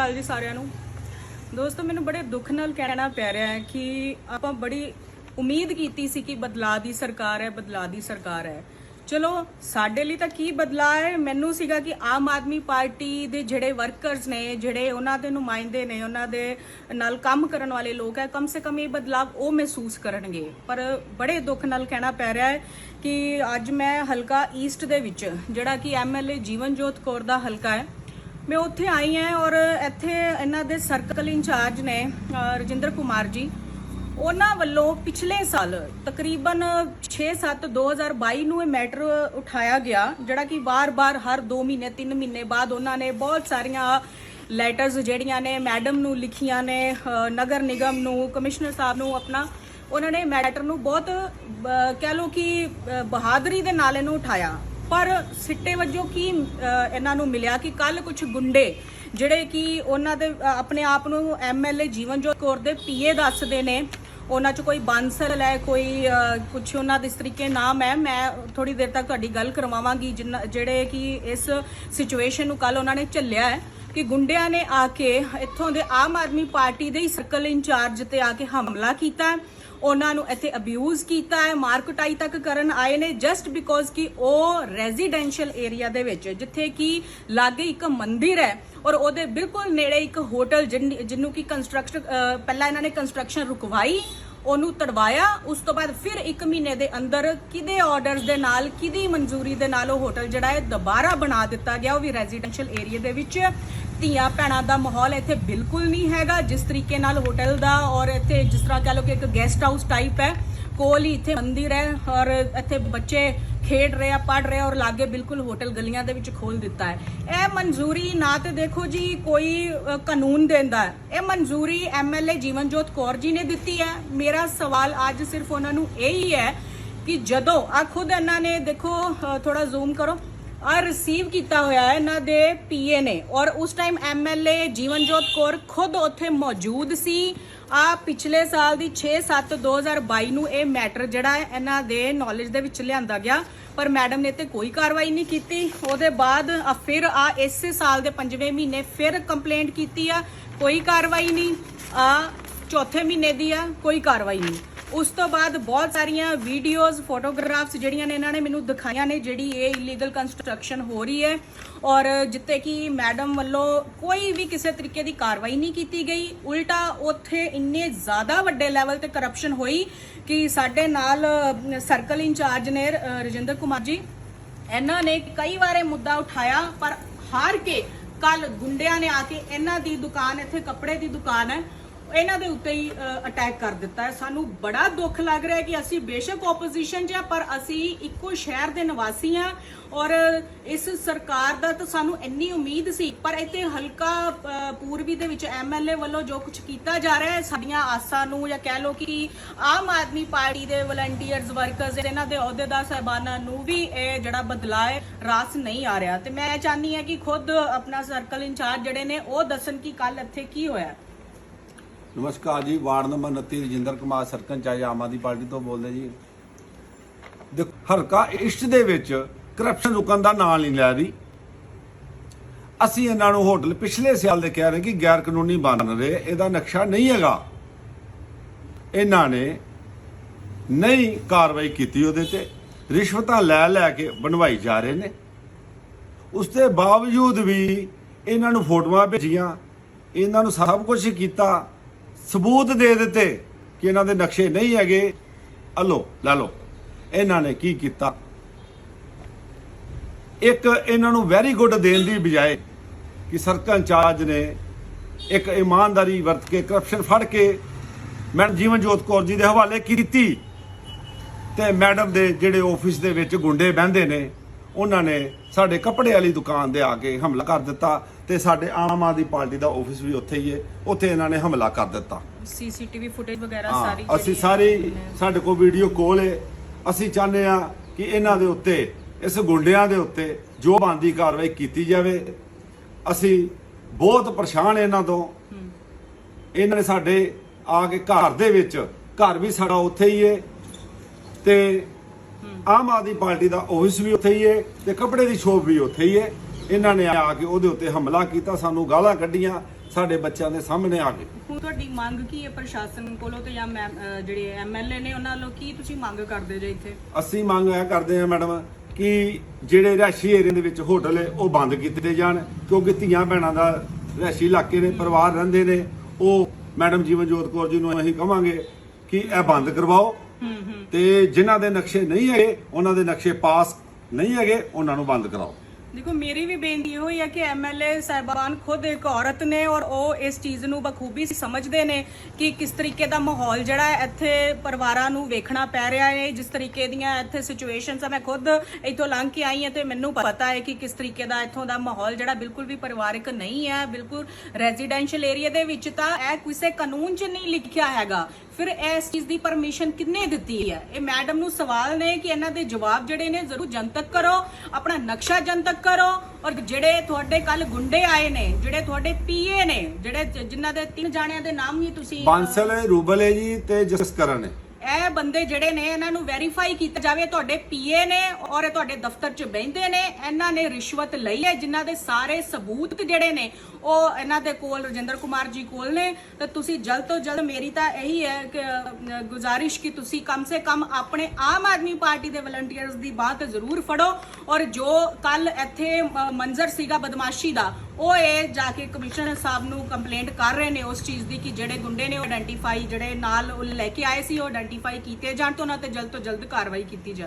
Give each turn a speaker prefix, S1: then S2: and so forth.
S1: ਅਕਾਲ ਜੀ ਸਾਰਿਆਂ ਨੂੰ। ਦੋਸਤੋ, ਮੈਨੂੰ ਬੜੇ ਦੁੱਖ ਨਾਲ ਕਹਿਣਾ ਪੈ ਰਿਹਾ ਹੈ ਕਿ ਆਪਾਂ ਬੜੀ ਉਮੀਦ ਕੀਤੀ ਸੀ ਕਿ ਬਦਲਾਅ ਦੀ ਸਰਕਾਰ ਹੈ, ਬਦਲਾਅ ਦੀ ਸਰਕਾਰ ਹੈ। ਚਲੋ, ਸਾਡੇ ਲਈ ਤਾਂ ਕੀ ਬਦਲਾਅ ਹੈ? ਮੈਨੂੰ ਸੀਗਾ ਕਿ ਆਮ ਆਦਮੀ ਪਾਰਟੀ ਦੇ ਜਿਹੜੇ ਵਰਕਰਸ ਨੇ, ਜਿਹੜੇ ਉਹਨਾਂ ਦੇ ਨੁਮਾਇੰਦੇ ਨੇ, ਉਹਨਾਂ ਦੇ ਨਾਲ ਕੰਮ ਕਰਨ ਵਾਲੇ ਲੋਕ ਹੈ, ਕਮ ਸੇ ਕਮ ਇਹ ਬਦਲਾਅ ਉਹ ਮਹਿਸੂਸ ਕਰਨਗੇ। ਪਰ ਬੜੇ ਦੁੱਖ ਨਾਲ ਕਹਿਣਾ ਪੈ ਰਿਹਾ ਹੈ ਕਿ ਅੱਜ ਮੈਂ ਹਲਕਾ ਈਸਟ ਦੇ ਵਿੱਚ, ਜਿਹੜਾ ਕਿ ਐਮਐਲਏ ਜੀਵਨਜੋਤ ਕੌਰ ਦਾ ਹਲਕਾ ਹੈ ਮੈਂ ਉੱਥੇ ਆਈ ਹਾਂ ਔਰ ਇੱਥੇ ਇਹਨਾਂ ਦੇ ਸਰਕਲ ਇੰਚਾਰਜ ਨੇ ਰਜਿੰਦਰ ਕੁਮਾਰ ਜੀ, ਉਹਨਾਂ ਵੱਲੋਂ ਪਿਛਲੇ ਸਾਲ ਤਕਰੀਬਨ 6-7 2022 ਨੂੰ ਇਹ ਮੈਟਰ ਉਠਾਇਆ ਗਿਆ, ਜਿਹੜਾ ਕਿ ਵਾਰ-ਵਾਰ ਹਰ 2 ਮਹੀਨੇ 3 ਮਹੀਨੇ ਬਾਅਦ ਉਹਨਾਂ ਨੇ ਬਹੁਤ ਸਾਰੀਆਂ ਲੈਟਰਸ ਜਿਹੜੀਆਂ ਨੇ ਮੈਡਮ ਨੂੰ ਲਿਖੀਆਂ ਨੇ ਨਗਰ ਨਿਗਮ ਨੂੰ, ਕਮਿਸ਼ਨਰ ਸਾਹਿਬ ਨੂੰ ਆਪਣਾ, ਉਹਨਾਂ ਨੇ ਮੈਟਰ ਨੂੰ ਬਹੁਤ ਕਹਿ ਲਓ ਕਿ ਬਹਾਦਰੀ ਦੇ ਨਾਲ ਇਹਨੂੰ ਉਠਾਇਆ। ਪਰ ਸਿੱਟੇ ਵਜੋਂ ਕੀ ਇਹਨਾਂ ਨੂੰ ਮਿਲਿਆ ਕਿ ਕੱਲ ਕੁਝ ਗੁੰਡੇ ਜਿਹੜੇ ਕਿ ਉਹਨਾਂ ਦੇ ਆਪਣੇ ਆਪ ਨੂੰ ਐਮਐਲਏ ਜੀਵਨਜੋਤ ਕੌਰ ਦੇ ਪੀਏ ਦੱਸਦੇ ਨੇ, ਉਹਨਾਂ 'ਚ ਕੋਈ ਬਾਂਸਲ ਹੈ, ਕੋਈ ਕੁਝ ਉਹਨਾਂ ਦੇ ਇਸ ਤਰੀਕੇ ਨਾਮ ਹੈ, ਮੈਂ ਥੋੜੀ ਦੇਰ ਤੱਕ ਤੁਹਾਡੀ ਗੱਲ ਕਰਵਾਵਾਂਗੀ ਜਿਨ੍ਹਾਂ- ਜਿਹੜੇ ਕਿ ਇਸ ਸਿਚੁਏਸ਼ਨ ਨੂੰ ਕੱਲ ਉਹਨਾਂ ਨੇ ਝੱਲਿਆ ਹੈ। ਕਿ ਗੁੰਡਿਆਂ ਨੇ ਆ ਕੇ ਇੱਥੋਂ ਦੇ ਆਮ ਆਦਮੀ ਪਾਰਟੀ ਦੇ ਹੀ ਸਰਕਲ ਇੰਚਾਰਜ ਤੇ ਆ ਕੇ ਹਮਲਾ ਕੀਤਾ ਉਹਨਾਂ ਨੂੰ ਇੱਥੇ ਅਬਿਊਜ਼ ਕੀਤਾ ਹੈ। ਮਾਰਕਟਾਈ ਤੱਕ ਕਰਨ ਆਏ ਨੇ ਜਸਟ ਬਿਕੋਜ਼ ਕਿ ਉਹ ਰੈਜ਼ੀਡੈਂਸ਼ੀਅਲ ਏਰੀਆ ਦੇ ਵਿੱਚ, ਜਿੱਥੇ ਕਿ ਲਾਗੇ ਇੱਕ ਮੰਦਿਰ ਹੈ ਔਰ ਉਹਦੇ ਬਿਲਕੁਲ ਨੇੜੇ ਇੱਕ ਹੋਟਲ ਜਿਨ- ਜਿਹਨੂੰ ਕਿ ਕੰਸਟਰਕਸ਼ਨ ਪਹਿਲਾਂ ਇਹਨਾਂ ਨੇ ਕੰਸਟਰਕਸ਼ਨ ਰੁਕਵਾਈ ਉਹਨੂੰ ਤੜਵਾਇਆ। ਉਸ ਤੋਂ ਬਾਅਦ ਫਿਰ 1 ਮਹੀਨੇ ਦੇ ਅੰਦਰ ਕਿਹਦੇ ਆਰਡਰਸ ਦੇ ਨਾਲ, ਕਿਹਦੀ ਮਨਜ਼ੂਰੀ ਦੇ ਨਾਲ ਉਹ ਹੋਟਲ ਜਿਹੜਾ ਹੈ ਦੁਬਾਰਾ ਬਣਾ ਦਿੱਤਾ ਗਿਆ। ਉਹ ਵੀ ਰੈਜ਼ੀਡੈਂਸ਼ੀਅਲ ਏਰੀਆ ਦੇ ਵਿੱਚ ਧੀਆਂ ਭੈਣਾਂ ਦਾ ਮਾਹੌਲ ਇੱਥੇ ਬਿਲਕੁਲ ਨਹੀਂ ਹੈਗਾ। ਜਿਸ ਤਰੀਕੇ ਨਾਲ ਹੋਟਲ ਦਾ ਔਰ ਇੱਥੇ ਜਿਸ ਤਰ੍ਹਾਂ ਕਹ ਲਓ ਕਿ ਇੱਕ ਗੈਸਟ ਹਾਊਸ ਟਾਈਪ ਹੈ ਕੋਲ ਹੀ ਇੱਥੇ ਮੰਦਿਰ ਹੈ ਔਰ ਇੱਥੇ ਬੱਚੇ ਖੇਡ ਰਹੇ ਆ ਪੜ ਰਹੇ ਆ ਔਰ ਲਾਗੇ ਬਿਲਕੁਲ ਹੋਟਲ ਗਲੀਆਂ ਦੇ ਵਿੱਚ ਖੋਲ ਦਿੱਤਾ ਹੈ। ਇਹ ਮਨਜ਼ੂਰੀ ਨਾ ਤੇ ਦੇਖੋ ਜੀ, ਕੋਈ ਕਾਨੂੰਨ ਦਿੰਦਾ ਇਹ ਮਨਜ਼ੂਰੀ ਐਮਐਲਏ ਜੀਵਨਜੋਤ ਕੌਰ ਜੀ ਨੇ ਦਿੱਤੀ ਹੈ। ਮੇਰਾ ਸਵਾਲ ਅੱਜ ਸਿਰਫ ਉਹਨਾਂ ਨੂੰ ਇਹ ਹੀ ਹੈ ਕਿ ਜਦੋਂ ਆ ਖੁਦ ਇਹਨਾਂ ਨੇ ਦੇਖੋ ਥੋੜਾ ਜ਼ੂਮ ਕਰੋ ਆ ਰਿਸੀਵ ਕੀਤਾ ਹੋਇਆ ਹੈ ਇਹਨਾਂ ਦੇ ਪੀਏ ਨੇ ਔਰ ਉਸ ਟਾਈਮ ਐਮਐਲਏ ਜੀਵਨਜੋਤ ਕੌਰ ਖੁਦ ਉੱਥੇ ਮੌਜੂਦ ਸੀ। ਆ ਪਿਛਲੇ ਸਾਲ ਦੀ 6-7 2022 ਨੂੰ ਇਹ ਮੈਟਰ ਜਿਹੜਾ ਹੈ, ਇਹਨਾਂ ਦੇ ਨੌਲੇਜ ਦੇ ਵਿੱਚ ਲਿਆਂਦਾ ਗਿਆ। ਪਰ ਮੈਡਮ ਨੇ ਤੇ ਕੋਈ ਕਾਰਵਾਈ ਨਹੀਂ ਕੀਤੀ। ਉਹਦੇ ਬਾਅਦ ਫਿਰ ਆ ਇਸੇ ਸਾਲ ਦੇ 5ਵੇਂ ਮਹੀਨੇ ਫਿਰ ਕੰਪਲੇਂਟ ਕੀਤੀ ਆ। ਕੋਈ ਕਾਰਵਾਈ ਨਹੀਂ। ਆ ਚੌਥੇ ਮਹੀਨੇ ਦੀ ਆ, ਕੋਈ ਕਾਰਵਾਈ ਨਹੀਂ। ਉਸ ਤੋਂ ਬਾਅਦ ਬਹੁਤ ਸਾਰੀਆਂ ਵੀਡੀਓਜ਼ ਫੋਟੋਗ੍ਰਾਫਸ ਜਿਹੜੀਆਂ ਨੇ ਇਹਨਾਂ ਨੇ ਮੈਨੂੰ ਦਿਖਾਈਆਂ ਨੇ, ਜਿਹੜੀ ਇਹ ਇਲੀਗਲ ਕੰਸਟਰਕਸ਼ਨ ਹੋ ਰਹੀ ਹੈ। ਔਰ ਜਿੱਤੇ ਕਿ ਮੈਡਮ ਵੱਲੋਂ ਕੋਈ ਵੀ ਕਿਸੇ ਤਰੀਕੇ ਦੀ ਕਾਰਵਾਈ ਨਹੀਂ ਕੀਤੀ ਗਈ। ਉਲਟਾ ਉੱਥੇ ਇੰਨੇ ਜ਼ਿਆਦਾ ਵੱਡੇ ਲੈਵਲ ਤੇ ਕਰਪਸ਼ਨ ਹੋਈ ਕਿ ਸਾਡੇ ਨਾਲ ਸਰਕਲ ਇੰਚਾਰਜ ਨੇ ਰਜਿੰਦਰ ਕੁਮਾਰ ਜੀ, ਇਹਨਾਂ ਨੇ ਕਈ ਵਾਰ ਮੁੱਦਾ ਉਠਾਇਆ, ਪਰ ਹਾਰ ਕੇ ਕੱਲ ਗੁੰਡਿਆਂ ਨੇ ਆ ਕੇ ਇਹਨਾਂ ਦੀ ਦੁਕਾਨ, ਇੱਥੇ ਕੱਪੜੇ ਦੀ ਦੁਕਾਨ ਹੈ। ਇਹਨਾਂ ਦੇ ਉੱਤੇ ਹੀ ਅਟੈਕ ਕਰ ਦਿੱਤਾ ਹੈ। ਸਾਨੂੰ ਬੜਾ ਦੁੱਖ ਲੱਗ ਰਿਹਾ ਹੈ ਕਿ ਅਸੀਂ ਬੇਸ਼ੱਕ ਆਪੋਜੀਸ਼ਨ 'ਚ ਆ ਪਰ ਅਸੀਂ ਇੱਕੋ ਸ਼ਹਿਰ ਦੇ ਨਿਵਾਸੀ ਆ ਔਰ ਇਸ ਸਰਕਾਰ ਦਾ ਤਾਂ ਸਾਨੂੰ ਇੰਨੀ ਉਮੀਦ ਸੀ। ਪਰ ਇੱਥੇ ਹਲਕਾ ਪੂਰਬੀ ਦੇ ਵਿੱਚ ਐਮਐਲਏ ਵੱਲੋਂ ਜੋ ਕੁਝ ਕੀਤਾ ਜਾ ਰਿਹਾ ਹੈ, ਸਾਡੀਆਂ ਆਸਾਂ ਨੂੰ ਜਾਂ ਕਹਿ ਲਓ ਕਿ ਆਮ ਆਦਮੀ ਪਾਰਟੀ ਦੇ ਵਲੰਟੀਅਰਸ ਵਰਕਰਸ ਇਹਨਾਂ ਦੇ ਅਹੁਦੇਦਾਰ ਸਾਹਿਬਾਨਾਂ ਨੂੰ ਵੀ ਇਹ ਜਿਹੜਾ ਬਦਲਾਅ ਰਾਸ ਨਹੀਂ ਆ ਰਿਹਾ। ਤੇ ਮੈਂ ਚਾਹਨੀ ਹਾਂ ਕਿ ਖੁਦ ਆਪਣਾ ਸਰਕਲ ਇੰਚਾਰਜ ਜਿਹੜੇ ਨੇ, ਉਹ ਦੱਸਣ ਕਿ ਕੱਲ ਇੱਥੇ ਕੀ ਹੋਇਆ।
S2: ਨਮਸਕਾਰ ਜੀ, ਵਾਰਡ ਨੰਬਰ 29 ਰਜਿੰਦਰ ਕੁਮਾਰ, ਸਰਪੰਚ ਆਏ ਆਮ ਆਦਮੀ ਪਾਰਟੀ ਤੋਂ ਬੋਲਦੇ ਜੀ। ਦੇਖੋ, ਹਲਕਾ ਇਸ਼ਟ ਦੇ ਵਿੱਚ ਕਰਪਸ਼ਨ ਰੁਕਣ ਦਾ ਨਾਂ ਨਹੀਂ ਲੈ ਰਹੀ। ਅਸੀਂ ਇਹਨਾਂ ਨੂੰ ਹੋਟਲ ਪਿਛਲੇ ਸਾਲ ਦੇ ਕਹਿ ਰਹੇ ਕਿ ਗੈਰ ਕਾਨੂੰਨੀ ਬਣ ਰਹੇ, ਇਹਦਾ ਨਕਸ਼ਾ ਨਹੀਂ ਹੈਗਾ। ਇਹਨਾਂ ਨੇ ਨਹੀਂ ਕਾਰਵਾਈ ਕੀਤੀ ਉਹਦੇ ਤੇ, ਰਿਸ਼ਵਤਾਂ ਲੈ ਲੈ ਕੇ ਬਣਵਾਈ ਜਾ ਰਹੇ ਨੇ। ਉਸ ਦੇ ਬਾਵਜੂਦ ਵੀ ਇਹਨਾਂ ਨੂੰ ਫੋਟੋਆਂ ਭੇਜੀਆਂ, ਇਹਨਾਂ ਨੂੰ ਸਭ ਕੁਝ ਕੀਤਾ। ਸਬੂਤ ਦੇ ਦਿੱਤੇ ਕਿ ਇਹਨਾਂ ਦੇ ਨਕਸ਼ੇ ਨਹੀਂ ਹੈਗੇ। ਹਲੋ ਲੈ ਲਓ। ਇਹਨਾਂ ਨੇ ਕੀ ਕੀਤਾ? ਇੱਕ ਇਹਨਾਂ ਨੂੰ ਵੈਰੀ ਗੁੱਡ ਦੇਣ ਦੀ ਬਜਾਏ ਕਿ ਸਰਕਲ ਇੰਚਾਰਜ ਨੇ ਇੱਕ ਇਮਾਨਦਾਰੀ ਵਰਤ ਕੇ ਕਰਪਸ਼ਨ ਫੜ ਕੇ ਮੈਡਮ ਜੀਵਨਜੋਤ ਕੌਰ ਜੀ ਦੇ ਹਵਾਲੇ ਕੀਤੀ ਤੇ ਮੈਡਮ ਦੇ ਜਿਹੜੇ ਆਫਿਸ ਦੇ ਵਿੱਚ ਗੁੰਡੇ ਬਹਿੰਦੇ ਨੇ, ਉਹਨਾਂ ਨੇ ਸਾਡੇ ਕੱਪੜੇ ਵਾਲੀ ਦੁਕਾਨ ਦੇ ਆ ਕੇ ਹਮਲਾ ਕਰ ਦਿੱਤਾ ਤੇ ਸਾਡੇ ਆਮ ਆਦਮੀ ਪਾਰਟੀ ਦਾ ਆਫਿਸ ਵੀ ਉੱਥੇ ਹੀ ਹੈ। ਉੱਥੇ ਇਹਨਾਂ ਨੇ ਹਮਲਾ ਕਰ ਦਿੱਤਾ।
S1: ਸੀਸੀਟੀਵੀ ਫੁਟੇਜ ਵਗੈਰਾ
S2: ਹਾਂ,
S1: ਸਾਰੀ
S2: ਅਸੀਂ
S1: ਜਿਹੜੀ
S2: ਸਾਰੀ ਸਾਡੇ ਕੋਲ ਵੀਡੀਓ ਕੋਲ ਹੈ ਅਸੀਂ ਚਾਹੁੰਦੇ ਆ ਕਿ ਇਹਨਾਂ ਦੇ ਉੱਤੇ ਇਸ ਗੁੰਡਿਆਂ ਦੇ ਉੱਤੇ ਜੋ ਬਣਦੀ ਕਾਰਵਾਈ ਕੀਤੀ ਜਾਵੇ। ਅਸੀਂ ਬਹੁਤ ਪਰੇਸ਼ਾਨ ਇਹਨਾਂ ਤੋਂ। ਇਹਨਾਂ ਨੇ ਸਾਡੇ ਆ ਕੇ ਘਰ ਦੇ ਵਿੱਚ ਘਰ ਵੀ ਸਾਡਾ ਉੱਥੇ ਹੀ ਹੈ ਤੇ ਆਮ ਆਦਮੀ ਪਾਰਟੀ ਦਾ ਆਫਿਸ ਵੀ ਉੱਥੇ ਹੀ ਹੈ ਤੇ ਕੱਪੜੇ ਦੀ ਸ਼ੋਪ ਵੀ ਉੱਥੇ ਹੀ ਹੈ ਇਹਨਾਂ ਨੇ ਆ ਕੇ ਉਹਦੇ ਉੱਤੇ ਹਮਲਾ ਕੀਤਾ ਸਾਨੂੰ ਗਾਲਾਂ ਕੱਢੀਆਂ ਸਾਡੇ ਬੱਚਿਆਂ ਦੇ ਸਾਹਮਣੇ ਆ ਗਏ
S1: ਹੁਣ ਤੁਹਾਡੀ ਮੰਗ ਕੀ ਹੈ ਪ੍ਰਸ਼ਾਸਨ ਕੋਲੋਂ ਤੇ ਜਾਂ ਅਹ ਜਿਹੜੇ ਐਮਐਲਏ ਨੇ ਉਹਨਾਂ ਵੱਲੋਂ ਕੀ ਤੁਸੀਂ ਮੰਗ ਕਰਦੇ ਜੇ ਇੱਥੇ?
S2: ਅਸੀਂ ਮੰਗ ਇਹ ਕਰਦੇ ਹਾਂ ਮੈਡਮ ਕਿ ਜਿਹੜੇ ਰਿਹਾਇਸ਼ੀ ਏਰੀਆ ਦੇ ਵਿੱਚ ਹੋਟਲ ਹੈ ਉਹ ਬੰਦ ਕੀਤੇ ਜਾਣ ਕਿਉਂਕਿ ਧੀਆਂ ਭੈਣਾਂ ਦਾ ਰਿਹਾਇਸ਼ੀ ਇਲਾਕੇ ਨੇ ਪਰਿਵਾਰ ਰਹਿੰਦੇ ਨੇ। ਉਹ ਮੈਡਮ ਜੀਵਨਜੋਤ ਕੌਰ ਜੀ ਨੂੰ ਅਸੀਂ ਕਵਾਂਗੇ ਕਿ ਇਹ ਬੰਦ ਕਰਵਾਓ। ਤੇ ਜਿਨ੍ਹਾਂ ਦੇ ਨਕਸ਼ੇ ਨਹੀਂ ਹੈਗੇ ਉਹਨਾਂ ਦੇ ਨਕਸ਼ੇ ਪਾਸ ਨਹੀਂ ਹੈਗੇ ਉਹਨਾਂ ਨੂੰ ਬੰਦ ਕਰਾਓ।
S1: ਦੇਖੋ, ਮੇਰੀ ਵੀ ਬੇਨਤੀ ਇਹੋ ਹੀ ਹੈ ਕਿ ਐਮਐਲਏ ਸਾਹਿਬਾਨ ਖੁਦ ਇੱਕ ਔਰਤ ਨੇ ਔਰ ਉਹ ਇਸ ਚੀਜ਼ ਨੂੰ ਬਖੂਬੀ ਸਮਝਦੇ ਨੇ ਕਿ ਕਿਸ ਤਰੀਕੇ ਦਾ ਮਾਹੌਲ ਜਿਹੜਾ ਹੈ ਇੱਥੇ ਪਰਿਵਾਰਾਂ ਨੂੰ ਵੇਖਣਾ ਪੈ ਰਿਹਾ ਹੈ। ਜਿਸ ਤਰੀਕੇ ਦੀਆਂ ਇੱਥੇ ਸਿਚੁਏਸ਼ਨਸ ਆ, ਮੈਂ ਖੁਦ ਇੱਥੋਂ ਲੰਘ ਕੇ ਆਈ ਹਾਂ ਤੇ ਮੈਨੂੰ ਪਤਾ ਹੈ ਕਿ ਕਿਸ ਤਰੀਕੇ ਦਾ ਇੱਥੋਂ ਦਾ ਮਾਹੌਲ ਜਿਹੜਾ ਬਿਲਕੁਲ ਵੀ ਪਰਿਵਾਰਕ ਨਹੀਂ ਹੈ, ਬਿਲਕੁਲ ਰੈਜ਼ੀਡੈਂਸ਼ੀਅਲ ਏਰੀਆ ਦੇ ਵਿੱਚ ਤਾਂ ਇਹ ਕਿਸੇ ਕਾਨੂੰਨ 'ਚ ਨਹੀਂ ਲਿਖਿਆ ਹੈਗਾ ਫਿਰ ਇਸ ਚੀਜ਼ ਦੀ ਪਰਮਿਸ਼ਨ ਕਿੰਨੇ ਦਿੱਤੀ ਹੈ? ਇਹ ਮੈਡਮ ਨੂੰ ਸਵਾਲ ਨੇ ਕਿ ਇਹਨਾਂ ਦੇ ਜਵਾਬ ਜਿਹੜੇ ਨੇ ਜ਼ਰੂਰ ਜਨਤਕ ਕਰੋ ਆਪਣਾ ਨਕਸ਼ਾ ਜਨਤਕ ਕਰੋ ਔਰ ਜਿਹੜੇ ਤੁਹਾਡੇ ਕੱਲ ਗੁੰਡੇ ਆਏ ਨੇ ਜਿਹੜੇ ਤੁਹਾਡੇ ਪੀਏ ਨੇ ਜਿਹੜੇ ਜ- ਜਿਨ੍ਹਾਂ ਦੇ ਤਿੰਨ ਜਾਣਿਆਂ ਦੇ ਨਾਮ ਵੀ ਤੁਸੀਂ
S2: ਬਾਂਸਲ ਹੈ, ਰੂਬਲ ਹੈ ਜੀ ਤੇ ਜਸਕਰਨ ਹੈ।
S1: ਇਹ ਬੰਦੇ ਜਿਹੜੇ ਨੇ, ਇਹਨਾਂ ਨੂੰ ਵੈਰੀਫਾਈ ਕੀਤਾ ਜਾਵੇ, ਤੁਹਾਡੇ ਪੀਏ ਨੇ ਔਰ ਇਹ ਤੁਹਾਡੇ ਦਫ਼ਤਰ 'ਚ ਬਹਿੰਦੇ ਨੇ, ਇਹਨਾਂ ਨੇ ਰਿਸ਼ਵਤ ਲਈ ਹੈ, ਜਿਨ੍ਹਾਂ ਦੇ ਸਾਰੇ ਸਬੂਤ ਜਿਹੜੇ ਨੇ, ਉਹ ਇਹਨਾਂ ਦੇ ਕੋਲ ਰਜਿੰਦਰ ਕੁਮਾਰ ਜੀ ਕੋਲ ਨੇ। ਤੇ ਤੁਸੀਂ ਜਲਦ ਤੋਂ ਜਲਦ, ਮੇਰੀ ਤਾਂ ਇਹੀ ਹੈ ਕਿ ਗੁਜ਼ਾਰਿਸ਼ ਕਿ ਤੁਸੀਂ ਕਮ ਸੇ ਕਮ ਆਪਣੇ ਆਮ ਆਦਮੀ ਪਾਰਟੀ ਦੇ ਵਲੰਟੀਅਰਸ ਦੀ ਬਾਤ ਜ਼ਰੂਰ ਫੜੋ। ਔਰ ਜੋ ਕੱਲ ਇੱਥੇ ਮੰਜ਼ਰ ਸੀਗਾ ਬਦਮਾਸ਼ੀ ਦਾ ਉਹ ਇਹ ਜਾ ਕੇ ਕਮਿਸ਼ਨਰ ਸਾਹਿਬ ਨੂੰ ਕੰਪਲੇਂਟ ਕਰ ਰਹੇ ਨੇ ਉਸ ਚੀਜ਼ ਦੀ ਕਿ ਜਿਹੜੇ ਗੁੰਡੇ ਨੇ ਉਹ ਆਇਡੈਂਟੀਫਾਈ ਜਿਹੜੇ ਨਾਲ ਉਹ ਲੈ ਕੇ ਆਏ ਸੀ, ਉਹ ਆਇਡੈਂਟੀਫਾਈ ਕੀਤੇ ਜਾਣ ਤੇ ਉਹਨਾਂ ਤੇ ਜਲਦ ਤੋਂ ਜਲਦ ਕਾਰਵਾਈ ਕੀਤੀ ਜਾਵੇ।